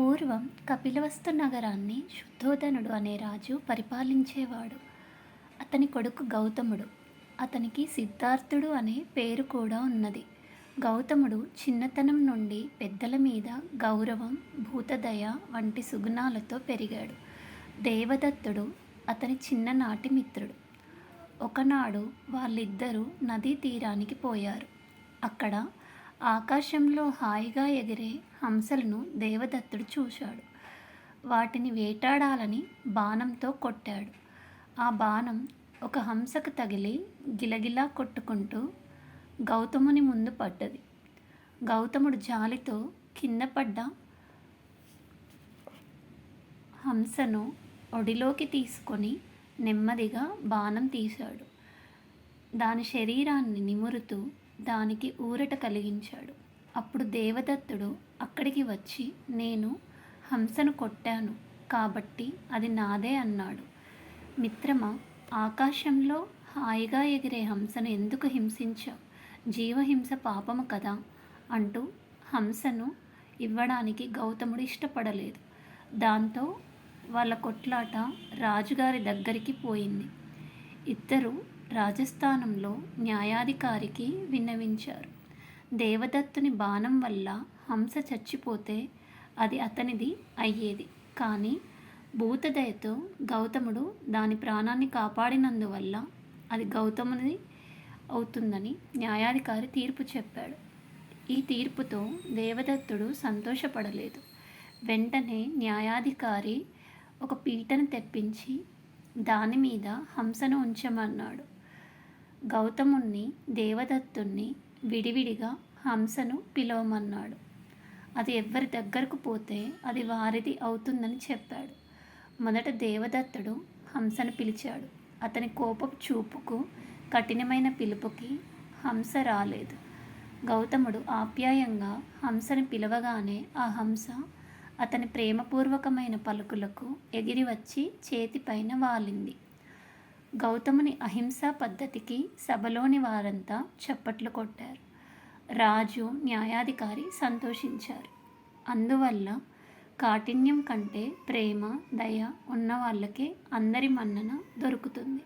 పూర్వం కపిలవస్తు నగరాన్ని శుద్ధోదనుడు అనే రాజు పరిపాలించేవాడు. అతని కొడుకు గౌతముడు అతనికి సిద్ధార్థుడు అనే పేరు కూడా ఉన్నది. గౌతముడు చిన్నతనం నుండి పెద్దల మీద గౌరవం భూతదయ వంటి సుగుణాలతో పెరిగాడు. దేవదత్తుడు అతని చిన్ననాటి మిత్రుడు. ఒకనాడు వాళ్ళిద్దరూ నదీ తీరానికి పోయారు. అక్కడ ఆకాశంలో హాయిగా ఎగిరే హంసలను దేవదత్తుడు చూశాడు. వాటిని వేటాడాలని బాణంతో కొట్టాడు. ఆ బాణం ఒక హంసకు తగిలి గిలగిలా కొట్టుకుంటూ గౌతముని ముందు పడ్డది. గౌతముడు జాలితో కింద పడ్డ హంసను ఒడిలోకి తీసుకొని నెమ్మదిగా బాణం తీశాడు. దాని శరీరాన్ని నిమురుతూ దానికి ఊరట కలిగించాడు. అప్పుడు దేవదత్తుడు అక్కడికి వచ్చి నేను హంసను కొట్టాను కాబట్టి అది నాదే అన్నాడు. మిత్రమా ఆకాశంలో హాయిగా ఎగిరే హంసను ఎందుకు హింసించావు? జీవహింస పాపము కదా అంటూ హంసను ఇవ్వడానికి గౌతముడు ఇష్టపడలేదు. దాంతో వాళ్ళ కొట్లాట రాజుగారి దగ్గరికి పోయింది. ఇద్దరు రాజస్థానంలో న్యాయాధికారికి విన్నవించారు. దేవదత్తుని బాణం వల్ల హంస చచ్చిపోతే అది అతనిది అయ్యేది. కానీ భూతదయతో గౌతముడు దాని ప్రాణాన్ని కాపాడినందువల్ల అది గౌతముని అవుతుందని న్యాయాధికారి తీర్పు చెప్పాడు. ఈ తీర్పుతో దేవదత్తుడు సంతోషపడలేదు. వెంటనే న్యాయాధికారి ఒక పీటను తెప్పించి దాని మీద హంసను ఉంచమన్నాడు. గౌతముణ్ణి దేవదత్తుణ్ణి విడివిడిగా హంసను పిలవమన్నాడు. అది ఎవ్వరి దగ్గరకు పోతే అది వారిది అవుతుందని చెప్పాడు. మొదట దేవదత్తుడు హంసను పిలిచాడు. అతని కోపపు చూపుకు కఠినమైన పిలుపుకి హంస రాలేదు. గౌతముడు ఆప్యాయంగా హంసను పిలవగానే ఆ హంస అతని ప్రేమపూర్వకమైన పలుకులకు ఎగిరి వచ్చి చేతిపైన వాలింది. గౌతముని అహింసా పద్ధతికి సభలోని వారంతా చప్పట్లు కొట్టారు. రాజు న్యాయాధికారి సంతోషించారు. అందువల్ల కాఠిన్యం కంటే ప్రేమ దయ ఉన్న వాళ్ళకే అందరి మన్నన దొరుకుతుంది.